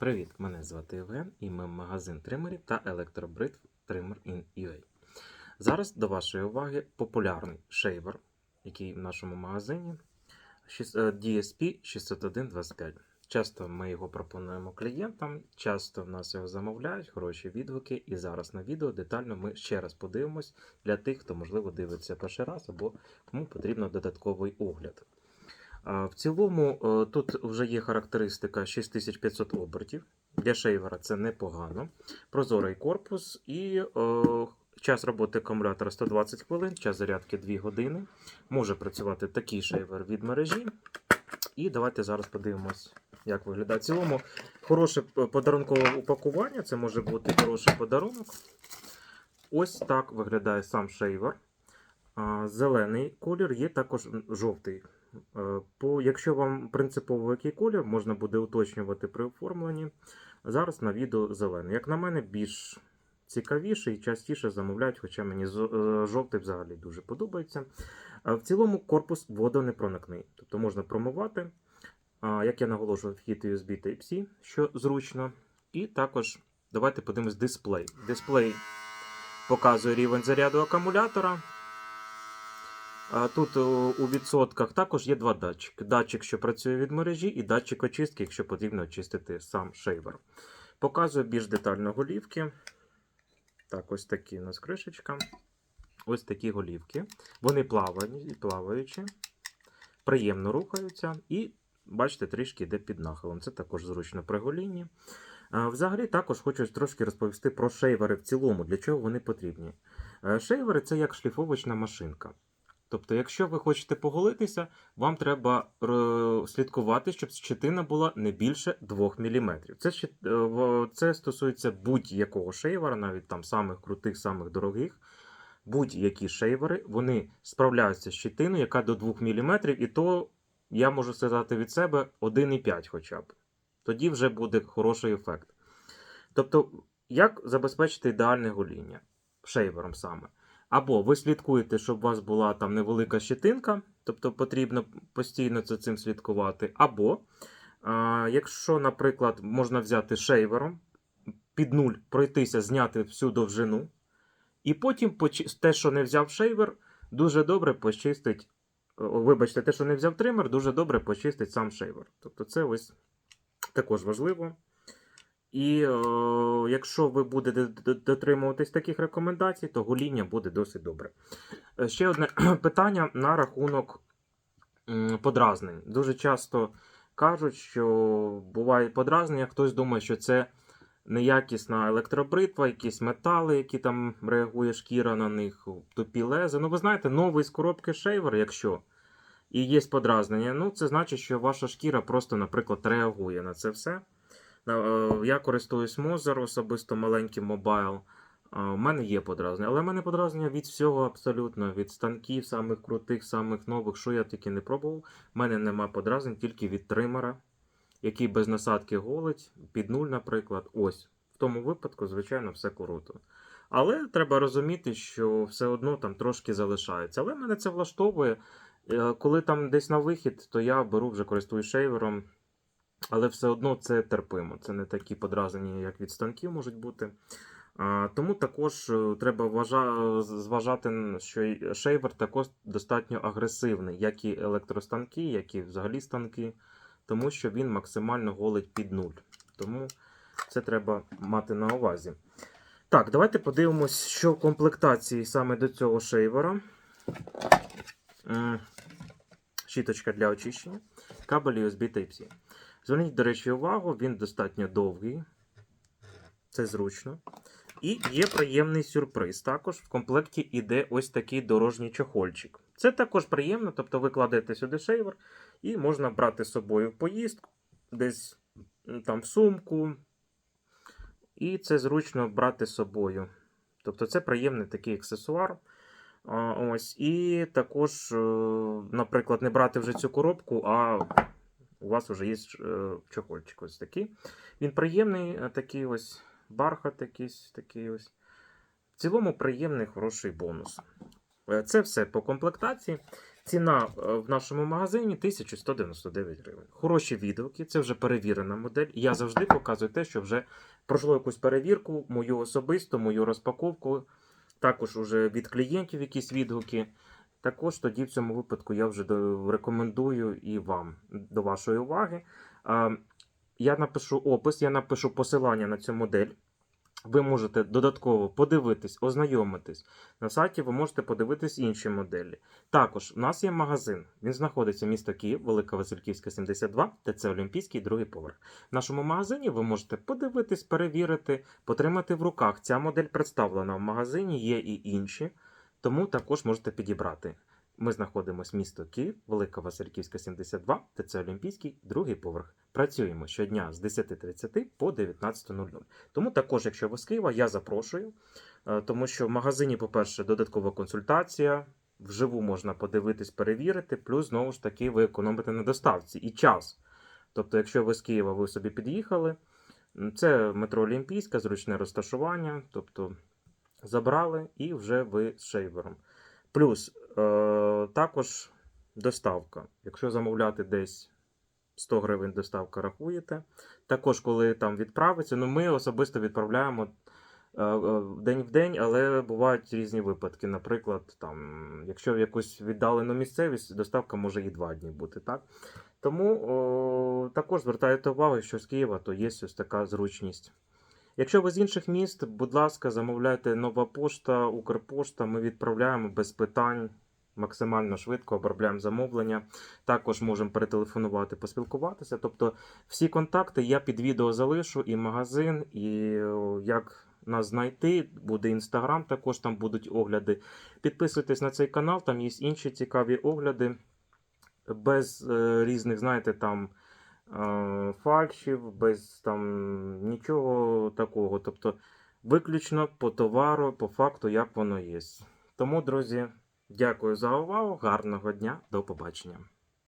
Привіт, мене звати Євген і ми магазин тримерів та електробритв Trimmer in UA. Зараз до вашої уваги популярний шейвер, який в нашому магазині е, DSP 60125. Часто ми його пропонуємо клієнтам, часто в нас його замовляють, хороші відгуки. І зараз на відео детально ми ще раз подивимось для тих, хто, можливо, дивиться перший раз або кому потрібно додатковий огляд. В цілому е, тут вже є характеристика 6500 обертів. Для шейвера це непогано. Прозорий корпус і е, час роботи акумулятора 120 хвилин, час зарядки 2 години. Може працювати такий шейвер від мережі. І давайте зараз подивимось, як виглядає. В цілому хороше подарункове упакування. Це може бути хороший подарунок. Ось так виглядає сам шейвер. Зелений колір є також жовтий. Е, По, якщо вам принципово який колір, можна буде уточнювати при оформленні. Зараз на відео зелений. Як на мене, більш цікавіше і частіше замовляють, хоча мені е, жовтий взагалі дуже подобається. В цілому корпус водонепроникний, тобто можна промивати. Як я наголошував, вхід USB Type-C, що зручно. І також давайте подивимось дисплей. Дисплей показує рівень заряду акумулятора. А Тут у відсотках також є два датчики. Датчик, що працює від мережі, і датчик очистки, якщо потрібно очистити сам шейвер. Показую більш детально голівки. Так, ось такі у нас кришечка. Ось такі голівки. Вони плавані, плаваючі, приємно рухаються і, бачите, трішки йде під нахилом. Це також зручно при голінні. Взагалі, також хочу трошки розповісти про шейвери в цілому, для чого вони потрібні. Е, Шейвери це як шліфовочна машинка. Тобто, якщо ви хочете поголитися, вам треба е, слідкувати, щоб щетина була не більше 2 мм. Це, е, це стосується будь-якого шейвера, навіть там самих крутих, самих дорогих. Будь-які шейвери вони справляються з щетиною, яка до 2 мм, і то я можу сказати від себе 1,5 хоча б. Тоді вже буде хороший ефект. Тобто, як забезпечити ідеальне гоління шейвером саме? Або ви слідкуєте, щоб у вас була там невелика щетинка, тобто потрібно постійно за цим слідкувати. Або, а, якщо, наприклад, можна взяти шейвером, під нуль пройтися, зняти всю довжину, і потім те, що не взяв шейвер, дуже добре почистить. Вибачте, те, що не взяв тример, дуже добре почистить сам шейвер. Тобто це ось також важливо. І е, якщо ви будете дотримуватись таких рекомендацій, то гоління буде досить добре. Е, Ще одне питання на рахунок подразнень. Дуже часто кажуть, що буває подразнення, хтось думає, що це неякісна електробритва, якісь метали, які там реагує шкіра на них, тупі лези. Ну, ви знаєте, новий з коробки шейвер, якщо і є подразнення, ну це значить, що ваша шкіра просто, наприклад, реагує на це все. Е, Я користуюсь Mozar, особисто маленьким мобайл. У мене є подразнення, але в мене подразнення від всього абсолютно, від станків, самих крутих, самих нових, що я тільки не пробував. У мене нема подразнень тільки від тримера, який без насадки голить, під нуль, наприклад. Ось. В тому випадку, звичайно, все круто. Але треба розуміти, що все одно там трошки залишається. Але мене це влаштовує. Е, Коли там десь на вихід, то я беру вже користуюсь шейвером. Але все одно це терпимо. Це не такі подразнення, як від станків можуть бути. Тому також е, треба вважа... зважати, що шейвер також достатньо агресивний, як і електростанки, як і взагалі станки, тому що він максимально голить під нуль. Тому це треба мати на увазі. Так, давайте подивимось, що в комплектації саме до цього шейвера. Щіточка для очищення, кабель USB Type-C. Зверніть, до речі, увагу, він достатньо довгий. Це зручно. І є приємний сюрприз. Також в комплекті йде ось такий дорожній чохольчик. Це також приємно, тобто ви кладете сюди шейвер і можна брати з собою в поїздку, десь там в сумку. І це зручно брати з собою. Тобто це приємний такий аксесуар. Ось. І також, е, наприклад, не брати вже цю коробку, а у вас вже є е, чохольчик ось такий. Він приємний, е, такий ось бархат якийсь такий ось. В цілому приємний хороший бонус. Е, Це все по комплектації. Ціна в нашому магазині 1199 гривень. Хороші відгуки, це вже перевірена модель. Я завжди показую те, що вже пройшло якусь перевірку, мою особисту, мою розпаковку. Також уже від клієнтів якісь відгуки. Також тоді в цьому випадку я вже рекомендую і вам до вашої уваги. Я напишу опис, я напишу посилання на цю модель. Ви можете додатково подивитись, ознайомитись. На сайті ви можете подивитись інші моделі. Також у нас є магазин. Він знаходиться в місто Київ, Велика Васильківська, 72, ТЦ Олімпійський, другий поверх. В нашому магазині ви можете подивитись, перевірити, потримати в руках. Ця модель представлена в магазині, є і інші, тому також можете підібрати. Ми знаходимося місто Київ, Велика Васильківська, 72, ТЦ Олімпійський, другий поверх. Працюємо щодня з 10.30 по 19.00. Тому також, якщо ви з Києва, я запрошую, е, тому що в магазині, по-перше, додаткова консультація, вживу можна подивитись, перевірити, плюс знову ж таки ви економите на доставці і час. Тобто, якщо ви з Києва ви собі під'їхали, це метро Олімпійська, зручне розташування, тобто забрали і вже ви з шейвером. Плюс е, також доставка. Якщо замовляти десь 100 гривень доставка рахуєте. Також, коли там відправиться, ну ми особисто відправляємо е, е, день в день, але бувають різні випадки. Наприклад, там, якщо в якусь віддалену місцевість, доставка може і два дні бути. Так? Тому о, також звертайте увагу, що з Києва то є ось така зручність. Якщо ви з інших міст, будь ласка, замовляйте нова пошта, Укрпошта, ми відправляємо без питань. Максимально швидко обробляємо замовлення. Також можемо перетелефонувати, поспілкуватися. Тобто всі контакти я під відео залишу, і магазин, і як нас знайти. Буде інстаграм, також там будуть огляди. Підписуйтесь на цей канал, там є інші цікаві огляди. Без е, різних, знаєте, там фальшів, без там нічого такого. Тобто, виключно по товару, по факту, як воно є. Тому, друзі, дякую за увагу. Гарного дня, до побачення.